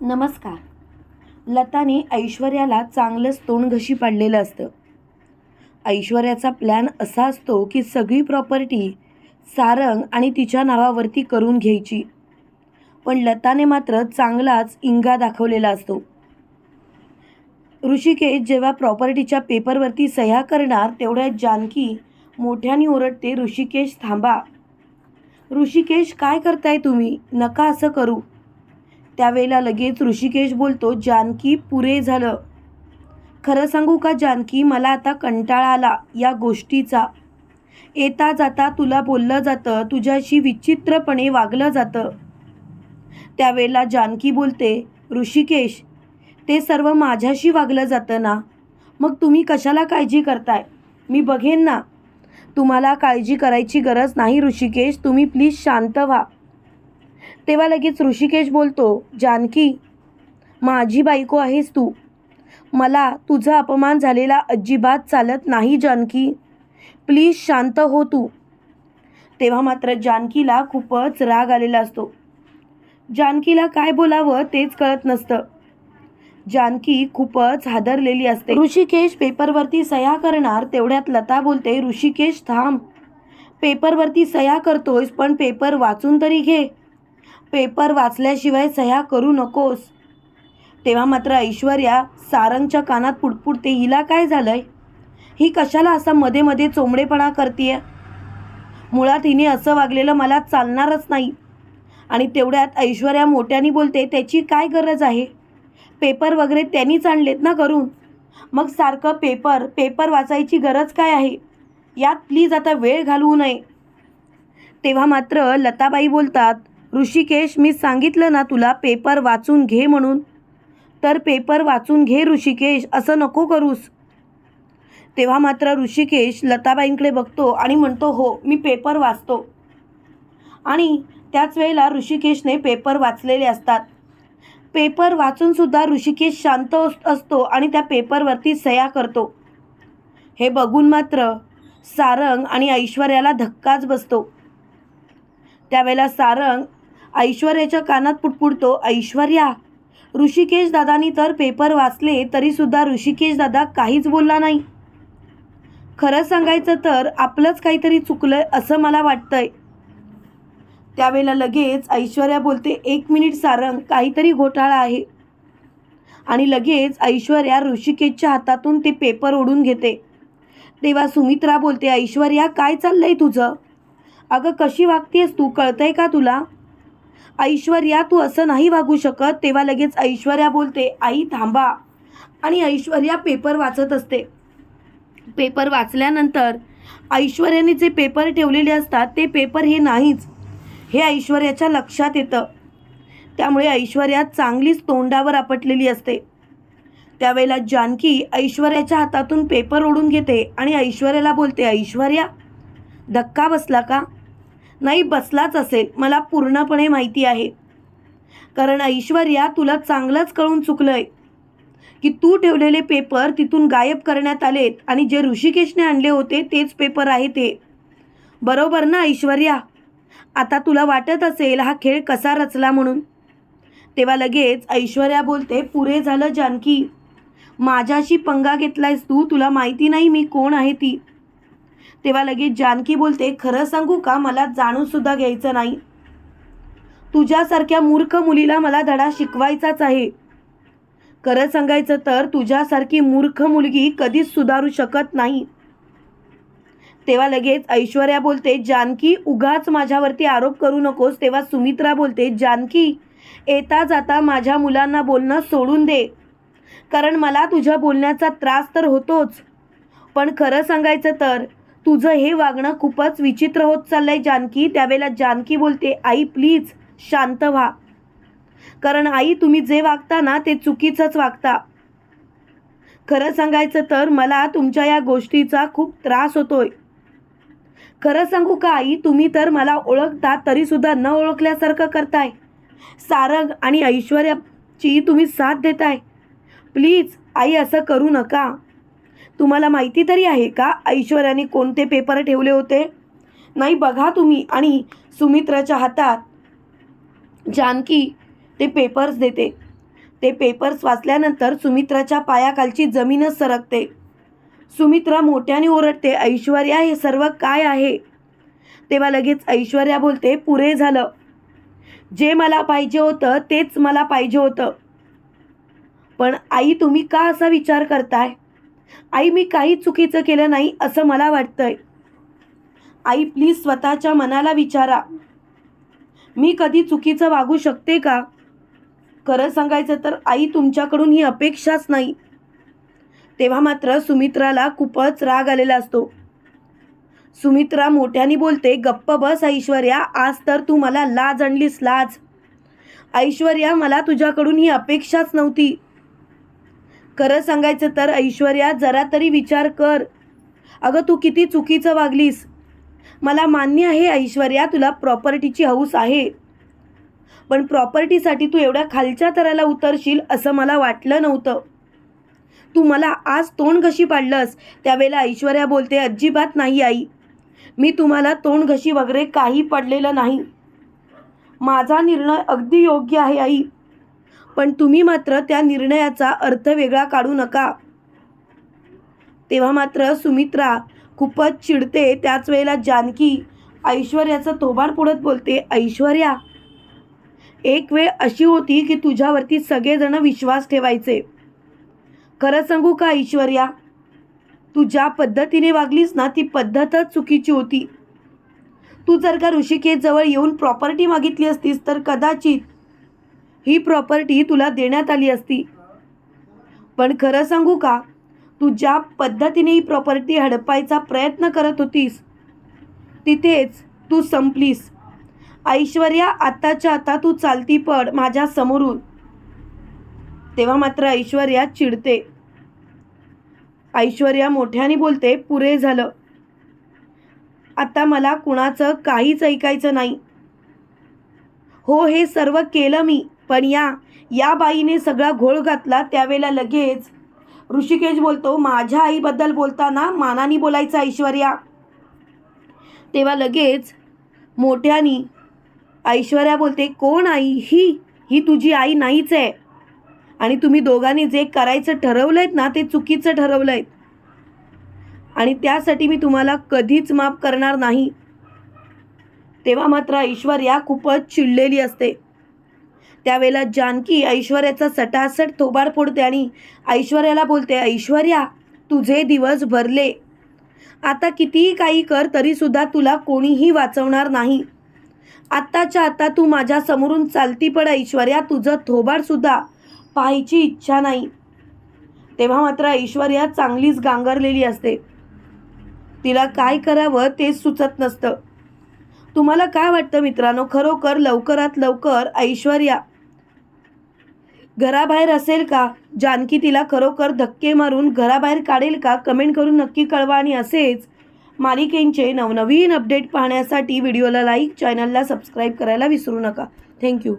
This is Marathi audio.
नमस्कार. लताने ऐश्वर्याला चांगलंच तोंड घशी पाडलेलं असतं. ऐश्वर्याचा प्लॅन असा असतो की सगळी प्रॉपर्टी सारंग आणि तिच्या नावावरती करून घ्यायची. पण लताने मात्र चांगलाच इंगा दाखवलेला असतो. ऋषिकेश जेव्हा प्रॉपर्टीच्या पेपरवरती सह्या करणार तेवढ्या जानकी मोठ्याने ओरडते ऋषिकेश थांबा. ऋषिकेश काय करताय तुम्ही? नका असं करू. त्यावेळेला लगेच ऋषिकेश बोलतो जानकी पुरे झालं. खरं सांगू का जानकी? मला आता कंटाळा आला या गोष्टीचा. येता जाता तुला बोललं जातं तुझ्याशी विचित्रपणे वागलं जातं. त्यावेळेला जानकी बोलते ऋषिकेश ते सर्व माझ्याशी वागलं जातं ना? मग तुम्ही कशाला काळजी करताय? मी बघेन ना. तुम्हाला काळजी करायची गरज नाही ऋषिकेश. तुम्ही प्लीज शांत व्हा. तेव्हा लगेच ऋषिकेश बोलतो जानकी माझी बायको आहेस तू. मला तुझा अपमान झालेला अजिबात चालत नाही जानकी. प्लीज शांत हो तू. तेव्हा मात्र जानकीला खूपच राग आलेला असतो. जानकीला काय बोलावं तेच कळत नसतं. जानकी खूपच हादरलेली असते. ऋषिकेश पेपरवरती सह्या करणार तेवढ्यात लता बोलते ऋषिकेश थांब. पेपरवरती सह्या करतोयस पण पेपर वाचून तरी घे. पेपर वाचल्याशिवाय सह्या करू नकोस. तेव्हा मात्र ऐश्वर्या सारंगच्या कानात पुटपुटते हिला काय झालंय? ही कशाला असा मध्ये मध्ये चोंबडेपणा करतीये? मुळात हिने असं वागलेलं मला चालणारच नाही. आणि तेवढ्यात ऐश्वर्या मोठ्याने बोलते त्याची काय गरज आहे? पेपर वगैरे त्यांनीच आणलेत ना करून मग सारखं पेपर पेपर वाचायची गरज काय आहे? यात प्लीज आता वेळ घालवू नये. तेव्हा मात्र लताबाई बोलतात ऋषिकेश मी सांगितलं ना तुला पेपर वाचून घे म्हणून. तर पेपर वाचून घे ऋषिकेश असं नको करूस. तेव्हा मात्र ऋषिकेश लताबाईंकडे बघतो आणि म्हणतो हो मी पेपर वाचतो. आणि त्याच वेळेला ऋषिकेशने पेपर वाचलेले असतात. पेपर वाचूनसुद्धा ऋषिकेश शांत अस- असतो आणि त्या पेपरवरती सह्या करतो. हे बघून मात्र सारंग आणि ऐश्वर्याला धक्काच बसतो. त्यावेळेला सारंग ऐश्वर्याच्या कानात पुटपुटतो ऐश्वर्या ऋषिकेश दादानी तर पेपर वाचले तरीसुद्धा ऋषिकेश दादा काहीच बोलला नाही. खरं सांगायचं तर आपलंच काहीतरी चुकलं असं मला वाटतंय. त्यावेळेला लगेच ऐश्वर्या बोलते एक मिनिट सारंग काहीतरी घोटाळा आहे. आणि लगेच ऐश्वर्या ऋषिकेशच्या हातातून ते पेपर ओढून घेते. तेव्हा सुमित्रा बोलते ऐश्वर्या काय चाललंय तुझं? अगं कशी वागतेस तू? कळतंय का तुला? ऐश्वर्या तू असं नाही वागू शकत. तेव्हा लगेच ऐश्वर्या बोलते आई थांबा. आणि ऐश्वर्या पेपर वाचत असते. पेपर वाचल्यानंतर ऐश्वर्याने जे पेपर ठेवलेले असतात ते पेपर हे नाहीच. हे ऐश्वर्याच्या लक्षात येतं. त्यामुळे ऐश्वर्या चांगलीच तोंडावर आपटलेली असते. त्यावेळेला जानकी ऐश्वर्याच्या हातातून पेपर ओढून घेते आणि ऐश्वर्याला बोलते ऐश्वर्या धक्का बसला का? नाही बसलाच असेल. मला पूर्णपणे माहिती आहे. कारण ऐश्वर्या तुला चांगलंच कळून चुकलं आहे की तू ठेवलेले पेपर तिथून गायब करण्यात आलेत आणि जे ऋषिकेशने आणले होते तेच पेपर आहे ते. बरोबर ना ऐश्वर्या? आता तुला वाटत असेल हा खेळ कसा रचला म्हणून. तेव्हा लगेच ऐश्वर्या बोलते पुरे झालं जानकी. माझ्याशी पंगा घेतलायस तू तुला माहिती नाही मी कोण आहे ती. तेव्हा लगेच जानकी बोलते खरं सांगू का? मला जाणून सुद्धा घ्यायचं नाही. तुझ्यासारख्या मूर्ख मुलीला मला धडा शिकवायचाच आहे. खरं सांगायचं तर तुझ्यासारखी मूर्ख मुलगी कधीच सुधारू शकत नाही. तेव्हा लगेच ऐश्वर्या बोलते जानकी उगाच माझ्यावरती आरोप करू नकोस. तेव्हा सुमित्रा बोलते जानकी येता जाता माझ्या मुलांना बोलणं सोडून दे. कारण मला तुझ्या बोलण्याचा त्रास तर होतोच. पण खरं सांगायचं तर तुझं हे वागणं खूपच विचित्र होत चाललंय जानकी. त्यावेळेला जानकी बोलते आई प्लीज शांत व्हा. कारण आई तुम्ही जे वागता ना ते चुकीचंच वागता. खरं सांगायचं तर मला तुमच्या या गोष्टीचा खूप त्रास होतोय. खरं सांगू का आई? तुम्ही तर मला ओळखता तरीसुद्धा न ओळखल्यासारखं करताय. सारंग आणि ऐश्वर्याची तुम्ही साथ देताय. प्लीज आई असं करू नका. तुम्हाला माहिती तरी आहे का ऐश्वर्याने कोणते पेपर ठेवले होते? नाही बघा तुम्ही. आणि सुमित्राच्या हातात जानकी ते पेपर्स देते. ते पेपर्स वाचल्यानंतर सुमित्राच्या पायाखालची जमीनच सरकते. सुमित्रा मोठ्याने ओरडते ऐश्वर्या हे सर्व काय आहे? तेव्हा लगेच ऐश्वर्या बोलते पुरे झालं. जे मला पाहिजे होतं तेच मला पाहिजे होतं. पण आई तुम्ही का असा विचार करताय? आई मी काही चुकीचं केलं नाही असं मला वाटतंय. आई प्लीज स्वतःच्या मनाला विचारा. मी कधी चुकीचं वागू शकते का? खरं सांगायचं तर आई तुमच्याकडून ही अपेक्षाच नाही. तेव्हा मात्र सुमित्राला खूपच राग आलेला असतो. सुमित्रा मोठ्याने बोलते गप्प बस ऐश्वर्या आज तर तू मला लाज आणलीस लाज. ऐश्वर्या मला तुझ्याकडून ही अपेक्षाच नव्हती. खरं सांगायचं तर ऐश्वर्या जरा तरी विचार कर. अगं तू किती चुकीचं वागलीस. मला मान्य आहे ऐश्वर्या तुला प्रॉपर्टीची हौस आहे. पण प्रॉपर्टीसाठी तू एवढ्या खालच्या तराला उतरशील असं मला वाटलं नव्हतं. तू मला आज तोंड घशी पाडलंस. त्यावेळेला ऐश्वर्या बोलते अजिबात नाही आई. मी तुम्हाला तोंड घशी वगैरे काही पडलेलं नाही. माझा निर्णय अगदी योग्य आहे आई. पण तुम्ही मात्र त्या निर्णयाचा अर्थ वेगळा काढू नका. तेव्हा मात्र सुमित्रा खूपच चिडते. त्याच वेळेला जानकी ऐश्वर्याचं तोबाड पुढत बोलते ऐश्वर्या एक वेळ अशी होती की तुझ्यावरती सगळेजण विश्वास ठेवायचे. खरं सांगू का ऐश्वर्या तू ज्या पद्धतीने वागलीस ना ती पद्धतच चुकीची होती. तू जर का ऋषिकेशजवळ येऊन प्रॉपर्टी मागितली असतीस तर कदाचित ही प्रॉपर्टी तुला देण्यात आली असती. पण खरं सांगू का? तू ज्या पद्धतीने ही प्रॉपर्टी हडपायचा प्रयत्न करत होतीस तिथेच तू संपलीस. ऐश्वर्या आताच्या आता तू चालती पड माझ्या समोरून. तेव्हा मात्र ऐश्वर्या चिडते. ऐश्वर्या मोठ्याने बोलते पुरे झालं. आता मला कुणाचं काहीच ऐकायचं नाही. हो हे सर्व केलं मी. पण या या बाईने सगळा घोळ घातला त्यावेळेला लगेच. ऋषिकेश बोलतो माझ्या आईबद्दल बोलताना मानानी बोलायचं ऐश्वर्या. तेव्हा लगेच मोठ्यानी ऐश्वर्या बोलते कोण आई ही? ही तुझी आई नाहीच आहे. आणि तुम्ही दोघांनी जे करायचं ठरवलं आहेत ना ते चुकीचं ठरवलं आहेत आणि त्यासाठी मी तुम्हाला कधीच माफ करणार नाही. तेव्हा मात्र ऐश्वर्या खूपच चिडलेली असते. त्यावेळेला जानकी ऐश्वर्याचा सटासट थोबाड फोडते आणि ऐश्वर्याला बोलते ऐश्वर्या तुझे दिवस भरले. आता कितीही काही कर तरीसुद्धा तुला कोणीही वाचवणार नाही. आत्ताच्या आता तू माझ्या समोरून चालती पड ऐश्वर्या तुझं थोबाडसुद्धा पाहायची इच्छा नाही. तेव्हा मात्र ऐश्वर्या चांगलीच गांगरलेली असते. तिला काय करावं तेच सुचत नसतं. तुम्हाला काय वाटतं मित्रांनो? खरोखर लवकरात लवकर ऐश्वर्या घराबाहेर असेल का? जानकी तिला खरोखर धक्के मारून घराबाहेर काढेल का? कमेंट करून नक्की कळवा आणि असेच मालिकेंचे नवनवीन अपडेट पाहण्यासाठी व्हिडिओला लाईक चॅनलला सबस्क्राईब करायला विसरू नका. थँक्यू